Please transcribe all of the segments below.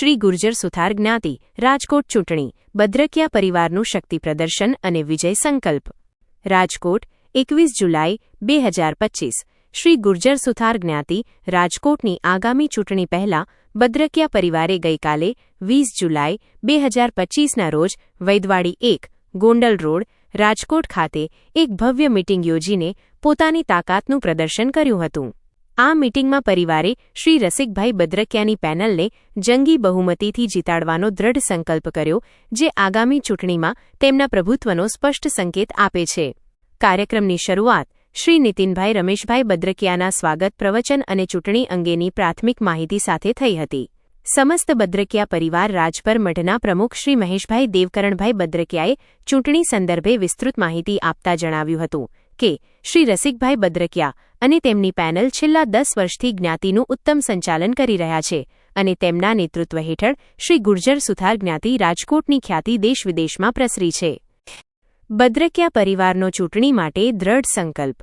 શ્રી ગુર્જર સુથાર જ્ઞાતિ, રાજકોટ ચૂંટણી બદ્રકિયા પરિવારનું શક્તિ પ્રદર્શન અને વિજય સંકલ્પ. રાજકોટ, એકવીસ જુલાઈ, બે હજાર પચ્ચીસ શ્રી ગુર્જર સુથાર જ્ઞાતિ, રાજકોટની આગામી ચૂંટણી પહેલા બદ્રકિયા પરિવારે ગઈકાલે વીસ જુલાઈ, બે હજાર પચ્ચીસના રોજ વૈદવાડી એક, ગોંડલ રોડ, રાજકોટ ખાતે એક ભવ્ય મિટિંગ યોજીને પોતાની તાકાતનું પ્રદર્શન કર્યું હતું. આ મીટિંગમાં પરિવારે શ્રી રસિકભાઈ બદ્રકિયાની પેનલને જંગી બહુમતીથી જીતાડવાનો દ્રઢ સંકલ્પ કર્યો, જે આગામી ચૂંટણીમાં તેમના પ્રભુત્વનો સ્પષ્ટ સંકેત આપે છે. કાર્યક્રમની શરૂઆત શ્રી નીતિનભાઈ રમેશભાઈ બદ્રકિયાના સ્વાગત પ્રવચન અને ચૂંટણી અંગેની પ્રાથમિક માહિતી સાથે થઈ હતી. સમસ્ત બદ્રકિયા પરિવાર રાજપર મઢના પ્રમુખ શ્રી મહેશભાઈ દેવકરણભાઈ બદ્રકિયાએ ચૂંટણી સંદર્ભે વિસ્તૃત માહિતી આપતા જણાવ્યું હતું. કે શ્રી રસિકભાઈ બદ્રકિયા અને તેમની પેનલ છેલ્લા દસ વર્ષથી જ્ઞાતિનું ઉત્તમ સંચાલન કરી રહ્યા છે અને તેમના નેતૃત્વ હેઠળ શ્રી ગુર્જર સુથાર જ્ઞાતિ રાજકોટની ખ્યાતિ દેશ વિદેશમાં પ્રસરી છે. બદ્રકિયા પરિવારનો ચૂંટણી માટે દ્રઢ સંકલ્પ.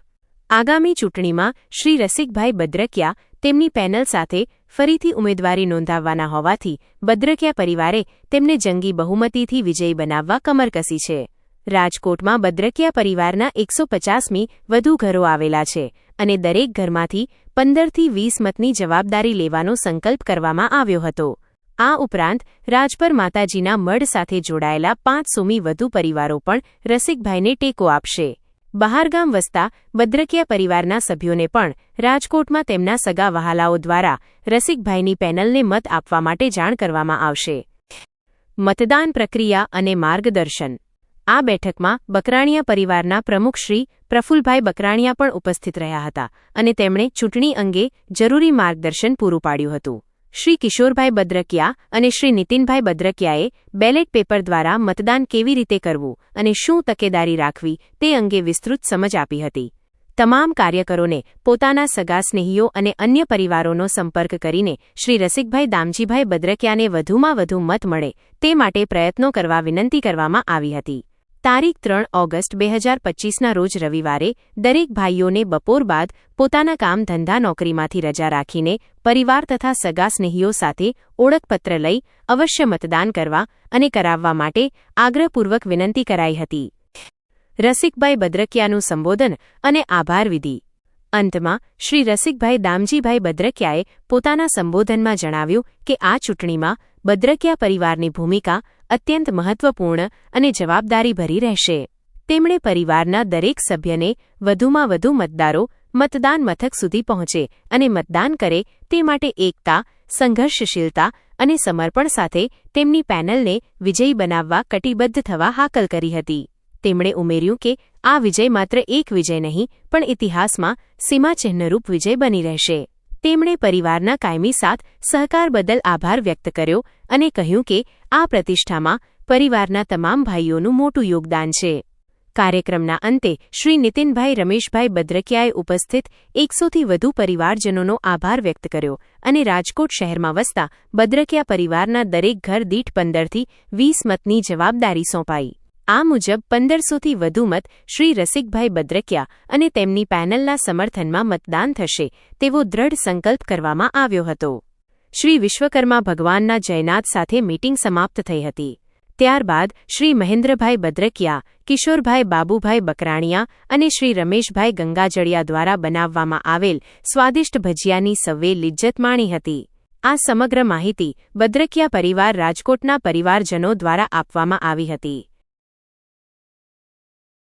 આગામી ચૂંટણીમાં શ્રી રસિકભાઈ બદ્રકિયા તેમની પેનલ સાથે ફરીથી ઉમેદવારી નોંધાવવાના હોવાથી બદ્રકિયા પરિવારે તેમને જંગી બહુમતીથી વિજયી બનાવવા કમર કસી છે. રાજકોટમાં બદ્રકિયા પરિવારના એકસો પચાસમી વધુ ઘરો આવેલા છે અને દરેક ઘરમાંથી પંદરથી વીસ મતની જવાબદારી લેવાનો સંકલ્પ કરવામાં આવ્યો હતો. આ ઉપરાંત, રાજપર માતાજીના મઢ સાથે જોડાયેલા પાંચસોમી વધુ પરિવારો પણ રસિકભાઈને ટેકો આપશે. બહારગામ વસતા બદ્રકિયા પરિવારના સભ્યોને પણ રાજકોટમાં તેમના સગા વહાલાઓ દ્વારા રસિકભાઈની પેનલને મત આપવા માટે જાણ કરવામાં આવશે. મતદાન પ્રક્રિયા અને માર્ગદર્શન આ બેઠકમાં બકરાણીયા પરિવારના પ્રમુખ શ્રી પ્રફુલભાઈ બકરાણીયા પણ ઉપસ્થિત રહ્યા હતા અને તેમણે ચૂંટણી અંગે જરૂરી માર્ગદર્શન પૂરું પાડ્યું હતું. શ્રી કિશોરભાઈ બદ્રકિયા અને શ્રી નીતિનભાઈ બદ્રકિયાએ બેલેટ પેપર દ્વારા મતદાન કેવી રીતે કરવું અને શું તકેદારી રાખવી તે અંગે વિસ્તૃત સમજ આપી હતી. તમામ કાર્યકરોને પોતાના સગા સ્નેહીઓ અને અન્ય પરિવારોનો સંપર્ક કરીને શ્રી રસિકભાઈ દામજીભાઈ બદ્રકિયાને વધુમાં વધુ મત મળે તે માટે પ્રયત્નો કરવા વિનંતી કરવામાં આવી હતી. તારીખ ત્રણ ઓગસ્ટ બે હજાર પચ્ચીસના રોજ રવિવારે દરેક ભાઈઓને બપોર બાદ પોતાના કામ ધંધા નોકરીમાંથી રજા રાખીને પરિવાર તથા સગા સ્નેહીઓ સાથે ઓળખપત્ર લઈ અવશ્ય મતદાન કરવા અને કરાવવા માટે આગ્રહપૂર્વક વિનંતી કરાઈ હતી. રસિકભાઈ બદ્રકિયાનું સંબોધન અને આભાર વિધિ. અંતમાં શ્રી રસિકભાઈ દામજીભાઈ બદ્રકિયાએ પોતાના સંબોધનમાં જણાવ્યું કે આ ચૂંટણીમાં બદ્રકિયા પરિવારની ભૂમિકા અત્યંત મહત્વપૂર્ણ અને જવાબદારીભરી રહેશે. તેમણે પરિવારના દરેક સભ્યને વધુમાં વધુ મતદારો મતદાન મથક સુધી પહોંચે અને મતદાન કરે તે માટે એકતા, સંઘર્ષશીલતા અને સમર્પણ સાથે તેમની પેનલને વિજયી બનાવવા કટિબદ્ધ થવા હાકલ કરી હતી. તેમણે ઉમેર્યું કે આ વિજય માત્ર એક વિજય નહીં, પણ ઇતિહાસમાં સીમાચિહ્નરૂપ વિજય બની રહેશે. તેમણે પરિવારના કાયમી સાથ, સહકાર બદલ આભાર વ્યક્ત કર્યો અને કહ્યું કે, આ પ્રતિષ્ઠામાં પરિવારના તમામ ભાઈઓનું મોટું યોગદાન છે. કાર્યક્રમના અંતે શ્રી નીતિનભાઈ રમેશભાઈ બદ્રકિયાએ ઉપસ્થિત એકસોથી વધુ પરિવારજનોનો આભાર વ્યક્ત કર્યો અને રાજકોટ શહેરમાં વસતા બદ્રકિયા પરિવારના દરેક ઘર દીઠ પંદરથી વીસ મતની જવાબદારી સોંપાઈ. આ મુજબ પંદરસોથી વધુ મત શ્રી રસિકભાઈ બદ્રકિયા અને તેમની પેનલના સમર્થનમાં મતદાન થશે તેવો દ્રઢ સંકલ્પ કરવામાં આવ્યો હતો. શ્રી વિશ્વકર્મા ભગવાનના જયનાથ સાથે મીટિંગ સમાપ્ત થઈ હતી. ત્યારબાદ શ્રી મહેન્દ્રભાઈ બદ્રકિયા, કિશોરભાઈ બાબુભાઈ બકરાણીયા અને શ્રી રમેશભાઈ ગંગાજળિયા દ્વારા બનાવવામાં આવેલ સ્વાદિષ્ટ ભજીયાની સવે લિજ્જત માણી હતી. આ સમગ્ર માહિતી બદ્રકિયા પરિવાર રાજકોટના પરિવારજનો દ્વારા આપવામાં આવી હતી.